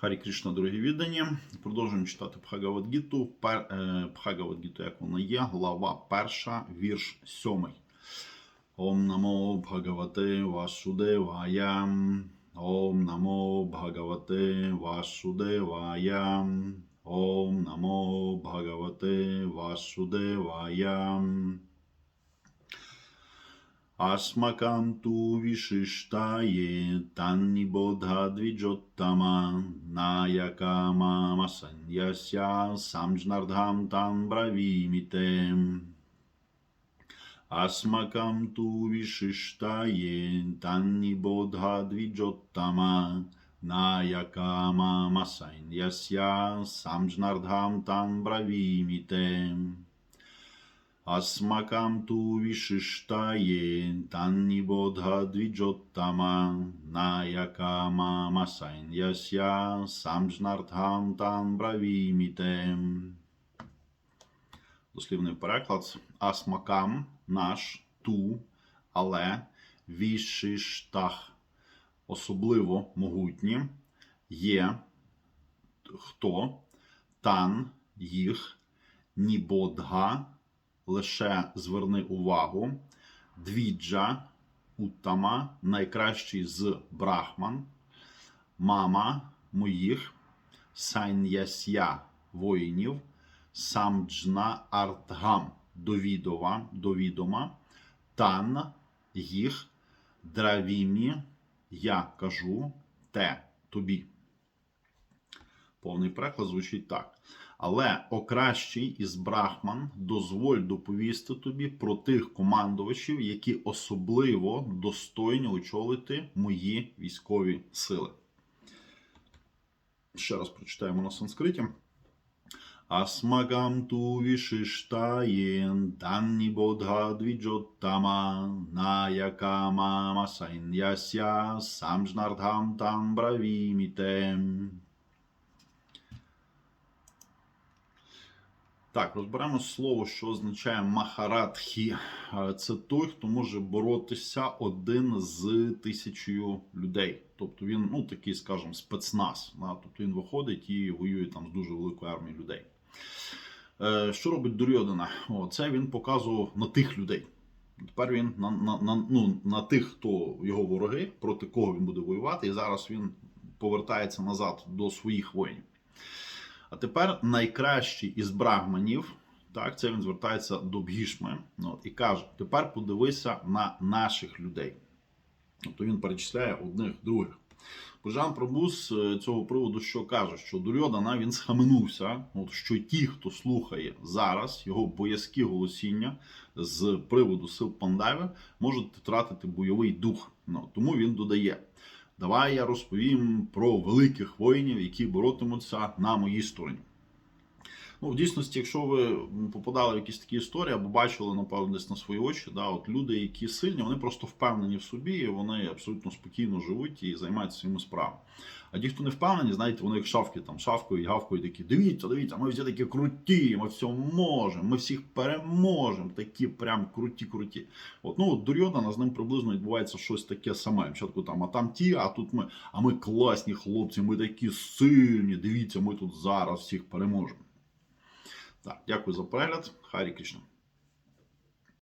Харі Кришна, дорогі віддані. Продовжуємо читати Бхагавадгіту. Пер, е, Бхагавадгіту, як вона є, глава перша, вірш сьомий. Ом намо Бхагавате Васудевая. Ом намо Бхагавате Васудевая. Ом намо Бхагавате Васудевая. अस्मकं तु विशिष्टाये तन्निबोधाद्विजोत्तमा नायका मामसंयस्या संज्नर्धां तां ब्रवीमि ते अस्मकं तु विशिष्टाये तन्निबोधाद्विजोत्तमा नायका मामसंयस्या संज्नर्धां तां ब्रवीमि ते Асмакам ту вишиштає танні бодха двіджоттама наякама масайн'яся самджнартхам тан бравіміте. Дослівний переклад. Асмакам наш ту, але вішиштах особливо могутні є хто тан їх нібодга лише зверни увагу. Двіджа Уттама, найкращий з Брахман, мама моїх, Сайн'ясya воїнів, Самджна Артгам довідова, довідома, Тан їх, Дравімі, я кажу те тобі. Повний переклад звучить так. Але о кращий із Брахман дозволь доповісти тобі про тих командувачів, які особливо достойні очолити мої військові сили. Ще раз прочитаємо на санскриті. Асмагам ту вішиштаєн данні двіджоттама наякама масайн'яся самжнардхам там бравімітем. Так, розберемо слово, що означає Махарадхі. Е, Це той, хто може боротися один з тисячою людей. Тобто він, ну такий, скажімо, спецназ. Тобто він виходить і воює там з дуже великою армією людей. Е, Що робить Дурьодина? О, Це він показував на тих людей. Тепер він на, на, на, ну, на тих, хто його вороги, проти кого він буде воювати, і зараз він повертається назад до своїх воїнів. Тепер найкращий із брахманів, так, це він звертається до Бгішми ну, і каже: тепер подивися на наших людей. Тобто він перечисляє одних других. Божан Прабу з е, цього приводу що каже, що Дурьодана він схаменувся, от, що ті, хто слухає зараз його боязкі голосіння з приводу сил Пандави, можуть втратити бойовий дух. Ну, тому він додає. Давай я розповім про великих воїнів, які боротимуться на моїй стороні. Ну, в дійсності, якщо ви попадали в якісь такі історії або бачили, напевно, десь на свої очі, да, от люди, які сильні, вони просто впевнені в собі, і вони абсолютно спокійно живуть і займаються своїми справами. А ті, хто не впевнені, знаєте, вони як шавки там шавкою і гавкою такі, дивіться, дивіться, ми всі такі круті, ми все можемо, ми всіх переможемо, такі прям круті-круті. От, ну, от Дурьодана з ним приблизно відбувається щось таке саме. Спочатку там, а там ті, а тут ми, а ми класні хлопці, ми такі сильні, дивіться, ми тут зараз всіх переможемо. Так, дякую за перегляд. Харі Кришна.